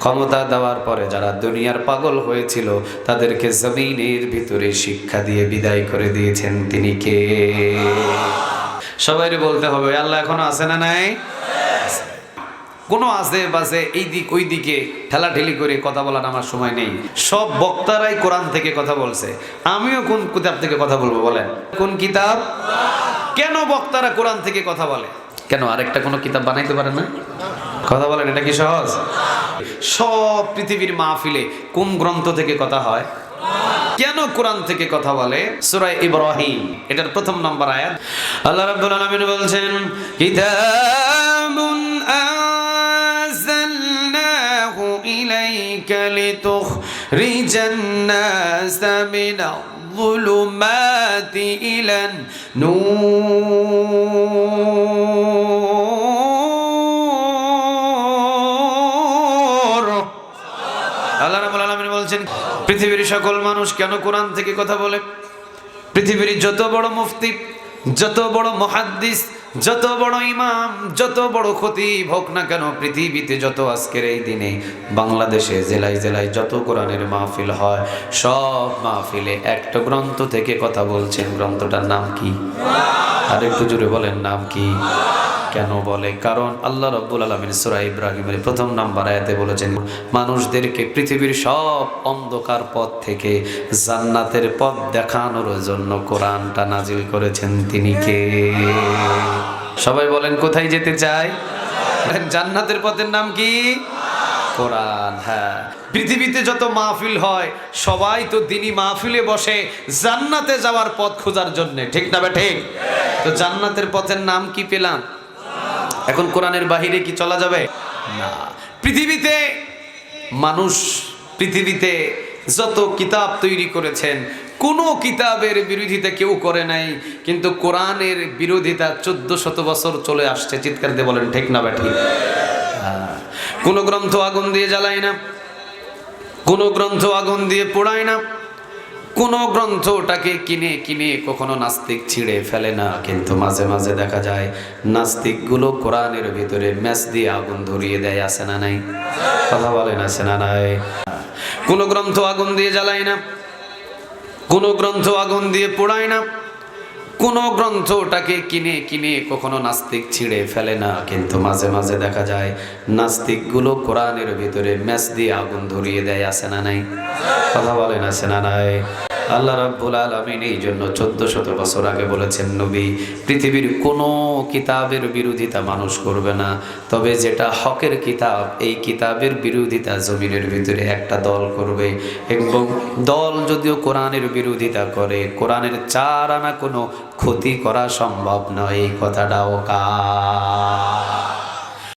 ক্ষমতা দেওয়ার পরে যারা দুনিয়ার পাগল হয়েছিল, তাদেরকে জমিনের ভিতরে শিক্ষা দিয়ে বিদায় করে দিয়েছেন। তিনি কে? সবাই বলতে হবে আল্লাহ এখনও আছে না নাই? কোনো আজে বাজে এই দিক ওই দিকে ঠেলাঠেলি করে কথা বলার আমার সময় নেই। সব বক্তারাই কোরআন থেকে কথা বলছে। আমিও কোন কিতাব থেকে কথা বলব বলেন? কোন কিতাব? কেন বক্তারা কোরআন থেকে কথা বলে? কেন আরেকটা কোনো কিতাব বানাইতে পারে না? কথা বলেন, এটা কি সহজ? সব পৃথিবীর মাহফিলে কোন গ্রন্থ থেকে কথা হয়? কেন কোরআন থেকে কথা বলে? সূরা ইব্রাহিম, এটার প্রথম নম্বর আয়াত। আল্লাহ রাব্বুল আলামিন বলছেন, কিতাবুন আনজালনাহু ইলাইকা লিতুখরিজান নাস মিনাল যুলুমাতি ইলান নূর বলছেন, পৃথিবীর সকল মানুষ কেন কোরআন থেকে কথা বলে? পৃথিবীর যত বড় মুফতি, যত বড় মহাদ্দিস, যত বড় ইমাম, যত বড় খতিব হোক না কেন, পৃথিবীতে যত আজকের এই দিনে, বাংলাদেশে জেলায় জেলায় যত কোরআনের মাহফিল হয়, সব মাহফিলে একটা গ্রন্থ থেকে কথা বলছেন। গ্রন্থটার নাম কি? আর একটু জুড়ে বলেন, নাম কি? কেন বলে? কারণ আল্লাহ রব্বুল আলমিন সুরা ইব্রাহিমের প্রথম নাম্বার আয়াতে বলেছেন, মানুষদেরকে পৃথিবীর সব অন্ধকার পথ থেকে জান্নাতের পথ দেখানোর জন্য কোরআনটা নাজিল করেছেন তিনি কে? সবাই বলেন, কোথায় যেতে চায় জান্নাতের পথের নাম কি? কোরআন হ্যাঁ। পৃথিবীতে যত মাহফিল হয়, সবাই তো দিনই মাহফিলে বসে জান্নাতে যাওয়ার পথ খোঁজার জন্য। ঠিক না ঠিক? তো জান্নাতের পথের নাম কি পেলাম? এখন কোরআনের বাহিরে কি চলা যাবে? না। পৃথিবীতে মানুষ, পৃথিবীতে যত কিতাব তৈরি করেছেন, কোনো কিতাবের বিরোধিতা কেউ করে নাই, কিন্তু কোরআনের বিরোধিতা চোদ্দ শত বছর চলে আসছে। চিৎকার দিয়ে বলেন, ঠিক না ব্যাঠি কোনো গ্রন্থ আগুন দিয়ে জ্বালায় না, কোনো গ্রন্থ আগুন দিয়ে পোড়ায় না। কোনো গ্রন্থটাকে কিনে কিনে কখনো নাস্তিক ছিঁড়ে ফেলে না। কিন্তু মাঝে মাঝে দেখা যায়, নাস্তিকগুলো কোরআনের ভিতরে ম্যাচ দিয়ে আগুন ধরিয়ে দেয়, আসে না নাই? কথা বলেন, আসে না নাই? কোনো গ্রন্থ আগুন দিয়ে জ্বালায় না, কোনো গ্রন্থ আগুন দিয়ে পোড়ায় না। কোনো গ্রন্থটাকে কিনে কিনে কখনো নাস্তিক ছিঁড়ে ফেলে না, কিন্তু মাঝে মাঝে দেখা যায় নাস্তিকগুলো কোরআনের ভিতরে ম্যাচ দিয়ে আগুন ধরিয়ে দেয়, আছে না নাই? কথা বলেন, আছে না নাই? আল্লাহ রাব্বুল আলামিন এই জন্য চোদ্দ শত বছর আগে বলেছেন, নবী, পৃথিবীর কোনো কিতাবের বিরোধিতা মানুষ করবে না, তবে যেটা হকের কিতাব, এই কিতাবের বিরোধিতা জমিনের ভিতরে একটা দল করবে। এবং দল যদিও কোরআনের বিরোধিতা করে, কোরআনের চার আনা কোনো ক্ষতি করা সম্ভব নয় এই কথাটাও কা